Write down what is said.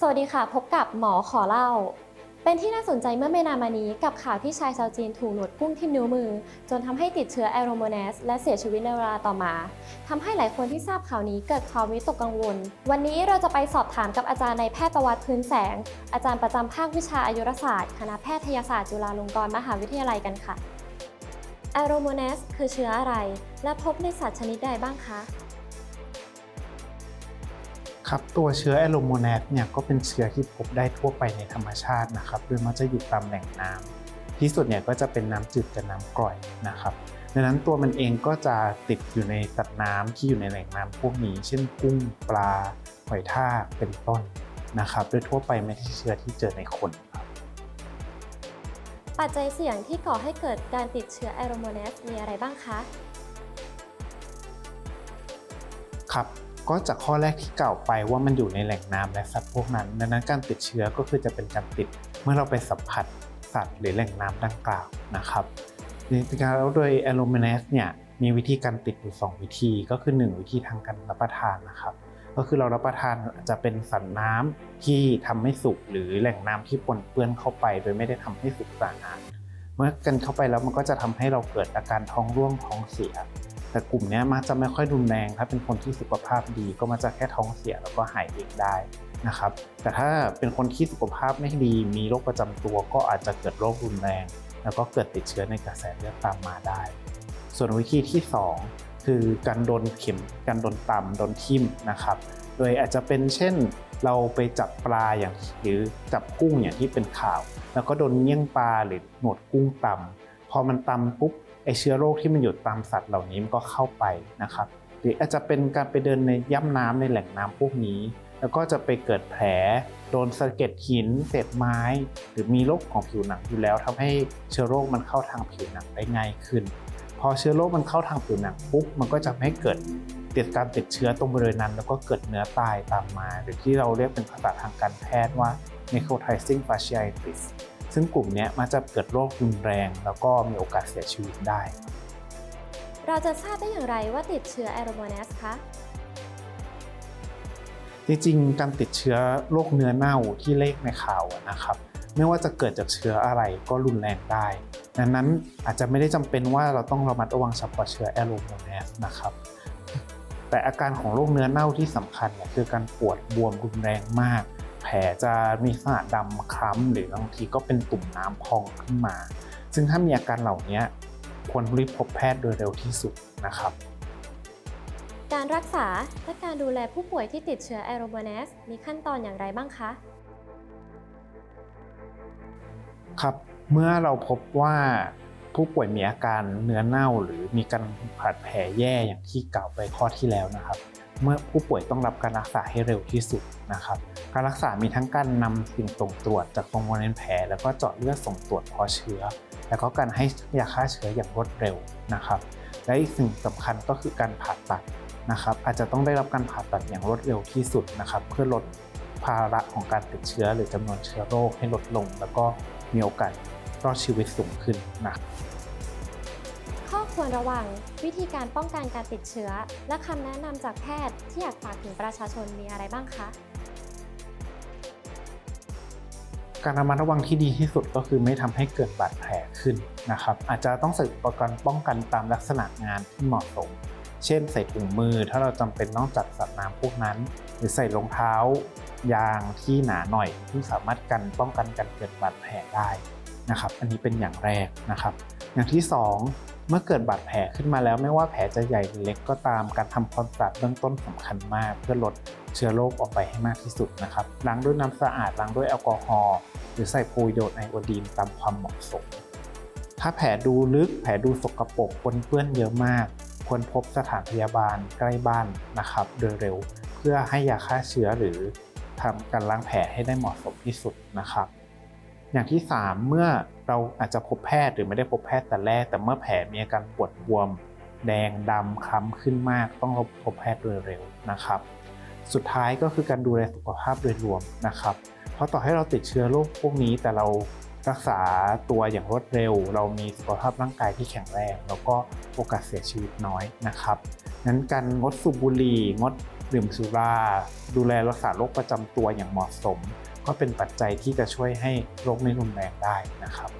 สวัสดีค่ะ พบกับหมอขอเล่า เป็นที่น่าสนใจเมื่อไม่นานมานี้กับข่าวที่ชายชาวจีนถูกหนวดกุ้งทิ่มนิ้วมือ จนทำให้ติดเชื้อแอโรโมเนสและเสียชีวิตในเวลาต่อมาทำให้หลายคนที่ทราบข่าวนี้เกิดความวิตกกังวล วันนี้เราจะไปสอบถามกับอาจารย์ในแพทย์ประวัติพื้นแสง อาจารย์ประจำภาควิชาอายุรศาสตร์คณะแพทยศาสตร์จุฬาลงกรณ์มหาวิทยาลัยกันค่ะแอโรโมเนสคือเชื้ออะไร และพบในสัตว์ชนิดใดบ้างคะ ครับตัวเชื้อแอโรโมแนสเนี่ยก็เป็นเชื้อที่พบได้ทั่วไปในธรรมชาตินะครับโดยมักจะอยู่ตามแหล่งน้ำที่สุดเนี่ยก็จะเป็นน้ำจืดกับน้ำกร่อยนะครับดังนั้นตัวมันเองก็จะติดอยู่ในสัตว์น้ำที่อยู่ในแหล่งน้ำพวกนี้ เช่นกุ้งปลาหอยทากเป็นต้นนะครับ โดยทั่วไปไม่ใช่เชื้อที่เจอในคนครับปัจจัยเสี่ยงที่ก่อให้เกิดการติดเชื้อแอโรโมเนสมีอะไรบ้างคะ ครับ ก็จากข้อแรกที่กล่าวไปว่ามันอยู่ในแหล่งน้ำและสัตว์พวกนั้น ดังนั้นการติดเชื้อก็คือจะเป็นการติดเมื่อเราไปสัมผัสสัตว์หรือแหล่งน้ำดังกล่าวนะครับจริงๆแล้วโดยแอโรเมเนสเนี่ยมีวิธีการติดอยู่ 2 วิธีก็คือ 1 วิธีทางการรับประทานนะครับ ก็คือเรารับประทานจะเป็นสัตว์น้ำที่ทำให้สุกหรือแหล่งน้ำที่ปนเปื้อนเข้าไป โดยไม่ได้ทำให้สุกสะอาดเมื่อกันเข้าไปแล้วมันก็จะทำให้เราเกิดอาการท้องร่วงท้องเสีย แต่กลุ่มนี้มักจะไม่ค่อยรุนแรง ถ้าเป็นคนที่สุขภาพดีก็มักจะแค่ท้องเสียแล้วก็หายเองได้นะครับ แต่ถ้าเป็นคนที่สุขภาพไม่ดี มีโรคประจำตัวก็อาจจะเกิดโรครุนแรง แล้วก็เกิดติดเชื้อในกระแสเลือดตามมาได้ ส่วนวิธีที่ 2 คือการโดนเข็มการโดนต่ำโดนทิ่มนะครับ โดยอาจจะเป็นเช่นเราไปจับปลาอย่างหรือจับกุ้งอย่างที่เป็นข่าว แล้วก็โดนเมี่ยงปลาหรือหนวดกุ้งต่ำพอมันต่ำปุ๊บ อเชื้อโรคที่มันอยู่ตามสัตว์เหล่านี้มันก็เข้าไปนะครับหรืออาจจะเป็นการไปเดินในย่ำน้ำในแหล่งน้ำพวกนี้ แล้วก็จะไปเกิดแผลโดนสะเก็ดหิน เศษไม้ หรือมีโรคของผิวหนังอยู่แล้วทำให้เชื้อโรคมันเข้าทางผิวหนังได้ง่ายขึ้น พอเชื้อโรคมันเข้าทางผิวหนังปุ๊บมันก็จะทำให้เกิดติดการติดเชื้อตรงบริเวณนั้น แล้วก็เกิดเนื้อตายตามมา หรือที่เราเรียกเป็นภาษาทางการแพทย์ว่า necrotizing fasciitis ซึ่งกลุ่มเนี้ยมักจะเกิดโรครุนแรง แล้วก็มีโอกาสเสียชีวิตได้ เราจะทราบได้อย่างไรว่าติดเชื้อแอโรโมเนสคะจริงๆ การติดเชื้อโรคเนื้อเน่าที่เลขในข่าวอะนะครับ ไม่ว่าจะเกิดจากเชื้ออะไรก็รุนแรงได้ ดังนั้นอาจจะไม่ได้จำเป็นว่าเราต้องระมัดระวังเฉพาะเชื้อแอโรโมเนสนะครับ แต่อาการของโรคเนื้อเน่าที่สำคัญเนี่ยคือการปวดบวมรุนแรงมากแผลจะมีสระดำคล้ำหรือบางทีก็เป็นตุ่มน้ำพองขึ้นมา ซึ่งถ้ามีอาการเหล่านี้ควรรีบพบแพทย์โดยเร็วที่สุดนะครับ การรักษาและการดูแลผู้ป่วยที่ติดเชื้อแอโรโมเนสมีขั้นตอนอย่างไรบ้างคะ ครับ เมื่อเราพบว่าผู้ป่วยมีอาการเนื้อเน่าหรือมีการบาดแผลแย่อย่างที่กล่าวไปข้อที่แล้วนะครับ เมื่อผู้ป่วยต้องรับการรักษาให้เร็วที่สุดนะครับ การรักษามีทั้งการนำสิ่งส่งตรวจจากตรงบริเวณแผล แล้วก็เจาะเลือดส่งตรวจเพาะเชื้อ แล้วก็การให้ยาฆ่าเชื้ออย่างรวดเร็วนะครับ และอีกสิ่งสำคัญก็คือการผ่าตัดนะครับ อาจจะต้องได้รับการผ่าตัดอย่างรวดเร็วที่สุดนะครับ เพื่อลดภาระของการติดเชื้อหรือจำนวนเชื้อโรคให้ลดลง แล้วก็มีโอกาสรอดชีวิตสูงขึ้นนะข้อ ควรระวัง วิธีการป้องกันการติดเชื้อ และคำแนะนำจากแพทย์ที่อยากฝากถึงประชาชนมีอะไรบ้างคะ การระมัดระวังที่ดีที่สุดก็คือไม่ทำให้เกิดบาดแผลขึ้นนะครับ อาจจะต้องใส่อุปกรณ์ป้องกันตามลักษณะงานที่เหมาะสม เช่น ใส่ถุงมือถ้าเราจำเป็นต้องจัดสัตว์น้ำพวกนั้น หรือใส่รองเท้ายางที่หนาหน่อยที่สามารถกันป้องกันการเกิดบาดแผลได้นะครับ อันนี้เป็นอย่างแรกนะครับ อย่างที่สองเมื่อเกิดบาดแผลขึ้นมาแล้วไม่ว่าแผลจะใหญ่หรือเล็กก็ตามการทำความสะอาดเบื้องต้นสำคัญมาก เพื่อลดเชื้อโรคออกไปให้มากที่สุดนะครับล้างด้วยน้ำสะอาดล้างด้วยแอลกอฮอล์หรือใส่โพลิโดไอโอดีนตามความเหมาะสม ถ้าแผลดูลึกแผลดูสกปรกปนเปื้อนเยอะมาก ควรพบสถานพยาบาลใกล้บ้านนะครับ โดยเร็ว เพื่อให้ยาฆ่าเชื้อหรือทำการล้างแผลให้ได้เหมาะสมที่สุดนะครับ อย่างที่ 3 เมื่อเราอาจจะพบแพทย์หรือไม่ได้พบแพทย์แต่แรก แต่เมื่อแผลมีอาการปวดบวม แดงดำคล้ำขึ้นมาก ต้องพบแพทย์โดยเร็วนะครับ สุดท้ายก็คือการดูแลสุขภาพโดยรวมนะครับ เพราะต่อให้เราติดเชื้อโรคพวกนี้แต่เรารักษาตัวอย่างรวดเร็ว เรามีสุขภาพร่างกายที่แข็งแรงแล้วก็โอกาสเสียชีวิตน้อยนะครับนั้นการงดสูบบุหรี่งดดื่มสุรา ดูแลรักษาโรคประจำตัวอย่างเหมาะสม ก็เป็นปัจจัยที่จะช่วยให้โรคไม่รุนแรงได้นะครับ